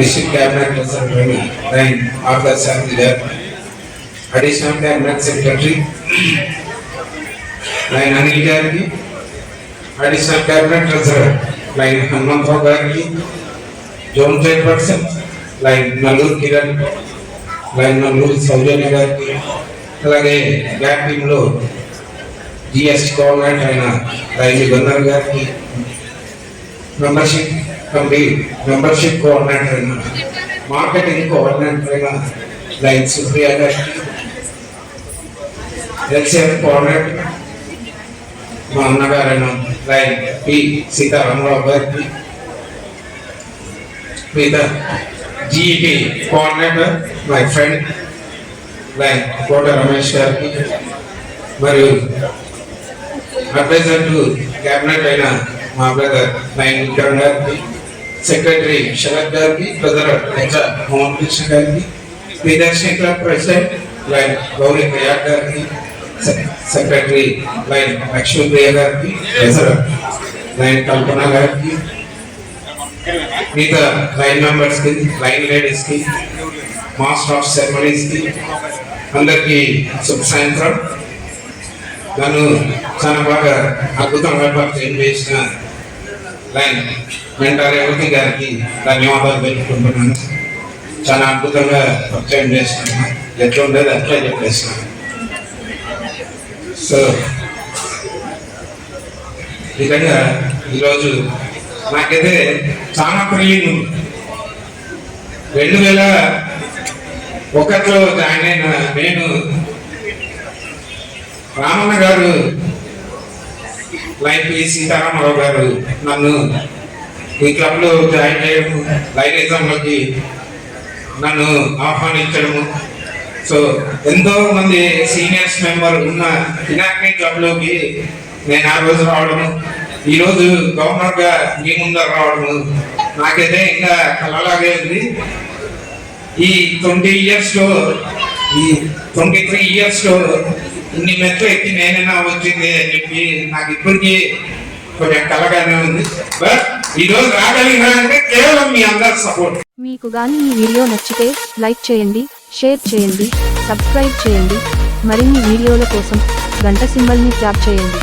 District cabinet secretary lion Arthur Shanti గారు additional cabinet secretary lion Anil గారికి additional cabinet treasurer lion Hanumantharao గారికి zone chairperson lion Nalluru Kiran lion Nalluru Soujanya గారికి అలాగే gap టీంలో GST coordinator అయిన lion Gandhar గారికి membership committee membership coordinator అయిన marketing coordinator అయిన లైన్ సుప్రియ గారికి ఎల్సిఎఫ్ కోఆర్డినేటర్ మా అన్నగారైన లైన్ పి సీతారామరావు గారికి మిగతా GET coordinator my friend lion Kota Ramesh గారికి మరియు అడ్వైజర్ టు క్యాబినెట్ అయిన మా బ్రదర్ లైన్ విక్రమ్ గారికి సెక్రటరీ శరత్ గారికి బ్రదర్ హెచ్ఆర్ మోహన్ కృష్ణ గారికి Priyadarshini club president lion Gauri Priya గారికి సెక్రటరీ లైన్ లక్ష్మీప్రియ గారికి ట్రెజరర్ లైన్ కల్పన గారికి మిగతా లైన్ మెంబర్స్కి లైన్ లేడీస్కి మాస్టర్ ఆఫ్ సెరమనీస్కి అందరికి శుభ సాయంత్రం. నన్ను చాలా బాగా అద్భుతంగా పరిచయం చేసిన లైన్. మెంటర్ రేవతి గారికి ధన్యవాదాలు తెలుపుకుంటున్నాను. చాలా అద్భుతంగా పరిచయం చేస్తున్నాను ఎట్లా ఉండేది అట్లా చెప్పేస్తున్నాను సో నిజంగా ఈరోజు నాకైతే చాలా థ్రిల్లింగ్ రెండు వేల ఒకటిలో జాయిన్ అయిన నేను రామన్న గారు లైన్ పి సీతారామరావు గారు నన్ను ఈ క్లబ్లో జాయిన్ చేయడం లైనిజంలోకి నన్ను ఆహ్వానించడము. సో ఎంతో మంది సీనియర్స్ మెంబర్ ఉన్న పినాక్ని క్లబ్లోకి నేను ఆ రోజు రావడము. ఈరోజు గవర్నర్గా మీ ముందర రావడము. నాకైతే ఇంకా కలలాగే ఉంది. ఈ ట్వంటీ ఇయర్స్లో ఈ ట్వంటీ త్రీ ఇయర్స్లో ఇన్ని మెట్లు ఎక్కి నేనైనా వచ్చింది అని చెప్పి నాకు ఇప్పటికీ కొంచెం కలగానే ఉంది. బట్ ఈ రోజు రాగలిగినా అంటే కేవలం మీ అందరి సపోర్ట్ మీకు గాని ఈ వీడియో నచ్చితే లైక్ చేయండి షేర్ చేయండి సబ్స్క్రైబ్ చేయండి. మరిన్ని వీడియోల కోసం గంట సింబల్ని ట్యాప్ చేయండి.